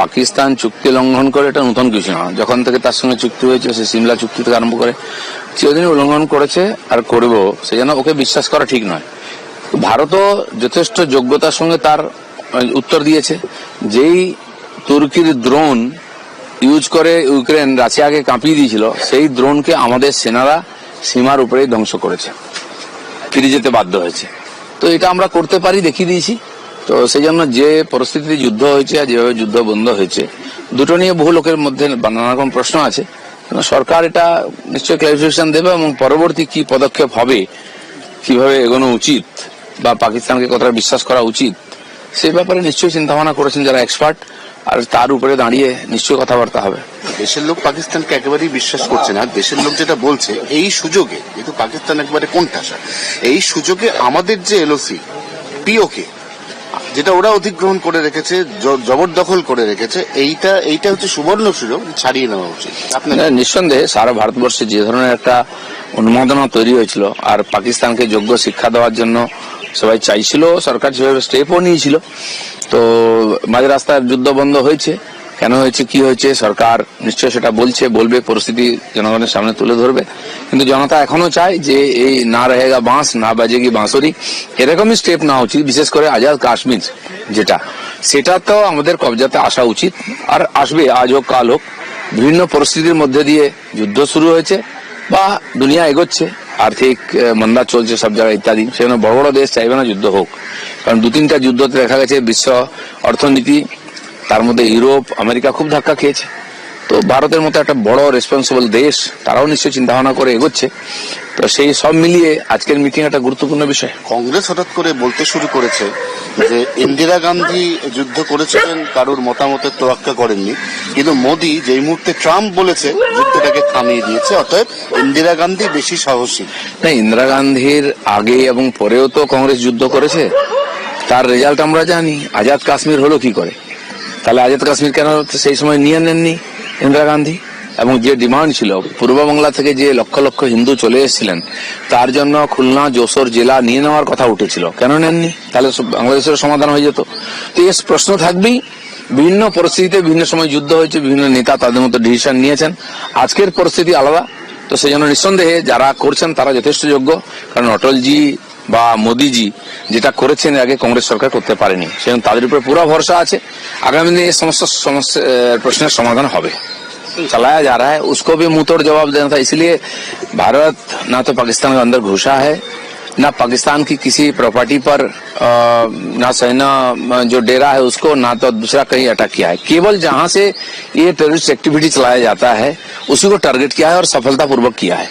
পাকিস্তান চুক্তি লঙ্ঘন করে, এটা নতুন কিছু না। যখন থেকে তার সঙ্গে চুক্তি হয়েছে, সে সিমলা চুক্তি থেকে আরম্ভ করে চিরদিনই উল্লঙ্ঘন করেছে আর করব, সে যেন ওকে বিশ্বাস করা ঠিক নয়। ভারতও যথেষ্ট যোগ্যতার সঙ্গে তার উত্তর দিয়েছে। যেই তুর্কির দ্রোন ইউজ করে ইউক্রেন রাশিয়াকে কাঁপিয়ে দিয়েছিল, সেই দ্রোনকে আমাদের সেনারা সীমার উপরেই ধ্বংস করেছে। ফিরে যেতে বাধ্য হয়েছে। তো এটা আমরা করতে পারি, দেখিয়ে দিয়েছি। তো সেই জন্য যে পরিস্থিতিতে যুদ্ধ হয়েছে আর যেভাবে যুদ্ধ বন্ধ হয়েছে, দুটো নিয়ে বহু লোকের মধ্যে নানা রকম প্রশ্ন আছে। সরকার এটা নিশ্চয়ই ক্লারিফিকেশন দেবে এবং পরবর্তী কি পদক্ষেপ হবে, কীভাবে এগোনো উচিত বা পাকিস্তানকে কতটা বিশ্বাস করা উচিত, সেই ব্যাপারে নিশ্চয়ই চিন্তা ভাবনা করেছেন যারা এক্সপার্ট আর তার উপরে দাঁড়িয়ে নিশ্চয়ই কথাবার্তা হবে। দেশের লোক পাকিস্তানকে একেবারেই বিশ্বাস করছে না। দেশের লোক যেটা বলছে, এই সুযোগে, যেহেতু পাকিস্তান একবারে কোণঠাসা, এই সুযোগে আমাদের যে এলওসি, পিওকে যেটা ওরা অধিগ্রহণ করে রেখেছে জবরদখল করে রেখেছে, এইটা এইটা হচ্ছে সুবর্ণ সুযোগ ছাড়িয়ে নেওয়া উচিত। নিঃসন্দেহে সারা ভারতবর্ষে যে ধরনের একটা অনুমোদনা তৈরি হয়েছিল, আর পাকিস্তানকে যোগ্য শিক্ষা দেওয়ার জন্য সবাই চাইছিল, সরকার সেভাবে স্টেপও নিয়েছিল, তো মাঝ রাস্তায় যুদ্ধ বন্ধ হয়েছে। কেন হয়েছে, কি হয়েছে, সরকার নিশ্চয় সেটা বলছে, বলবে, পরিস্থিতি জনগণের সামনে তুলে ধরবে। কিন্তু জনতা এখনও চায় যে এই না রহেগা বাঁশ, না বাজেগি বাঁশরি এরকমই স্টেপ নেওয়া উচিত, বিশেষ করে আজাদ কাশ্মীর যেটা। সেটা তো আমাদের কবজাতে আসা উচিত, আর আসবে, আজ হোক, কাল হোক। বিভিন্ন পরিস্থিতির মধ্যে দিয়ে যুদ্ধ শুরু হয়েছে, বা দুনিয়া এগোচ্ছে, আর্থিক মন্দা চলছে সব জায়গায় ইত্যাদি। সেজন্য বড় বড় দেশ চাইবে না যুদ্ধ হোক। কারণ দু তিনটা যুদ্ধতে দেখা গেছে বিশ্ব অর্থনীতি তার মধ্যে ইউরোপ আমেরিকা খুব ধাক্কা খেয়েছে। তো ভারতের মতো একটা বড় রেসপন্সিবল দেশ তারাও নিশ্চয়ই চিন্তা ভাবনা করে এগোচ্ছে। তো সেই সব মিলিয়ে আজকের মিটিং একটা গুরুত্বপূর্ণ বিষয়। কংগ্রেস হঠাৎ করে বলতে শুরু করেছে যে ইন্দিরা গান্ধী যুদ্ধ করেছিলেন কারোর মতামতের তোয়াক্কা করেননি। কিন্তু মোদী যেই মুহূর্তে ট্রাম্প বলেছে যুদ্ধটাকে থামিয়ে দিয়েছে অতএব ইন্দিরা গান্ধী বেশি সাহসী। না ইন্দিরা গান্ধীর আগে এবং পরেও তো কংগ্রেস যুদ্ধ করেছে। তার রেজাল্ট আমরা জানি আজাদ কাশ্মীর হলো কি করে? তাহলে আজাদ কাশ্মীর কেন সেই সময় নিয়ে নেননি ইন্দিরা গান্ধী? এবং যে ডিমান্ড ছিল পূর্ববাংলা থেকে যে লক্ষ লক্ষ হিন্দু চলে এসেছিলেন, তার জন্য খুলনা, যশোর জেলা নিয়ে নেওয়ার কথা উঠেছিল। কেন নেননি? তাহলে বাংলাদেশের সমাধান হয়ে যেত। তো এই প্রশ্ন থাকবেই। বিভিন্ন পরিস্থিতিতে বিভিন্ন সময় যুদ্ধ হয়েছে, বিভিন্ন নেতা তাদের মতো ডিসিশন নিয়েছেন। আজকের পরিস্থিতি আলাদা। তো সেই জন্য নিঃসন্দেহে যারা করছেন তারা যথেষ্ট যোগ্য। কারণ অটলজি বা মোদিজি যেটা করেছেন এর আগে কংগ্রেস সরকার করতে পারেনি সেজন্য তাদের উপরে পুরো ভরসা আছে আগামী দিনে এই সমস্ত সমস্যা আহ, প্রশ্নের সমাধান হবে चलाया जा रहा है उसको भी मुंह तोड़ जवाब देना था इसलिए भारत ना तो पाकिस्तान के अंदर घुसा है ना पाकिस्तान की किसी प्रॉपर्टी पर अ, ना सेना अ, जो डेरा है उसको ना तो दूसरा कहीं अटैक किया है केवल जहां से ये टेररिस्ट एक्टिविटी चलाया जाता है उसी को टारगेट किया है और सफलतापूर्वक किया है